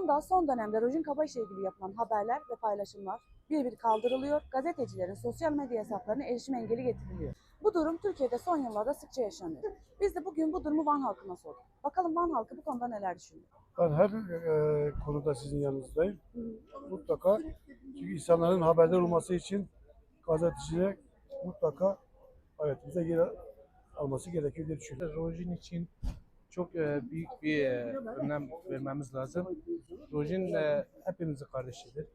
Bundan da son dönemde Rojin Kabaş ile ilgili yapılan haberler ve paylaşımlar bir bir kaldırılıyor. Gazetecilerin sosyal medya hesaplarına erişim engeli getiriliyor. Bu durum Türkiye'de son yıllarda sıkça yaşanıyor. Biz de bugün bu durumu Van halkına sorduk. Bakalım Van halkı bu konuda neler düşünüyor? Ben her e, konuda sizin yanınızdayım. Mutlaka çünkü insanların haberdar olması için gazeteciler mutlaka hayatımıza yer alması gerekiyor diye düşünüyorum. Rojin için çok e, büyük bir e, önem vermemiz lazım. Rojin e, hepimizin kardeşidir.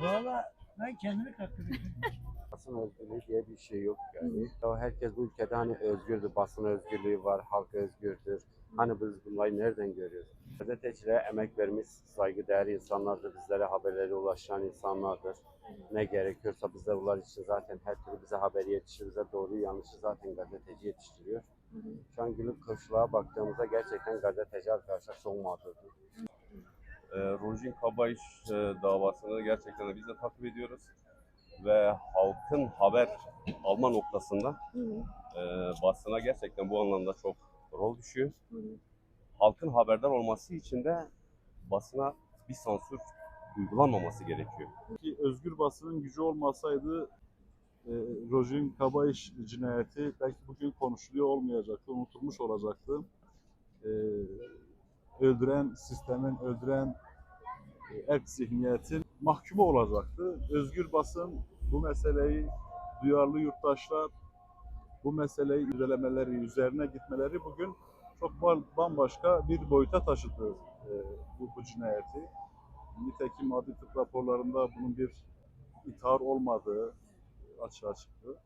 Valla ben kendimi katılıyorum. Basın özgürlüğü diye bir şey yok yani. Ya herkes bu ülkede hani özgürdür, basın özgürlüğü var, halk özgürdür. Hani biz bunları nereden görüyoruz? Gazetecilere emek vermiş, saygıdeğer insanlardır, bizlere haberleri ulaşan insanlardır. Ne gerekiyorsa bizler bunlar için zaten her türlü bize haber yetişir, bize doğru yanlışı zaten gazeteci yetiştiriyor. Şu an günlük koşullara baktığımızda gerçekten gazeteci arkadaşlar çok mağdurdur. e, Rojin Kabayış e, davasını gerçekten de biz de takip ediyoruz. Ve halkın haber alma noktasında e, basına gerçekten bu anlamda çok rol düşüyor. Halkın haberdar olması için de basına bir sansür uygulanmaması gerekiyor. ki özgür basının gücü olmasaydı e, Rojin Kabayış cinayeti belki bugün konuşuluyor olmayacaktı, unutulmuş olacaktı. E, öldüren sistemin, öldüren e, erk zihniyetin mahkumu olacaktı. Özgür basın bu meseleyi duyarlı yurttaşlar bu meseleyi incelemeleri, üzerine gitmeleri bugün çok ba- bambaşka bir boyuta taşıdı e, bu, bu cinayeti. Nitekim adli tıp raporlarında bunun bir ithar olmadığı açığa çıktı.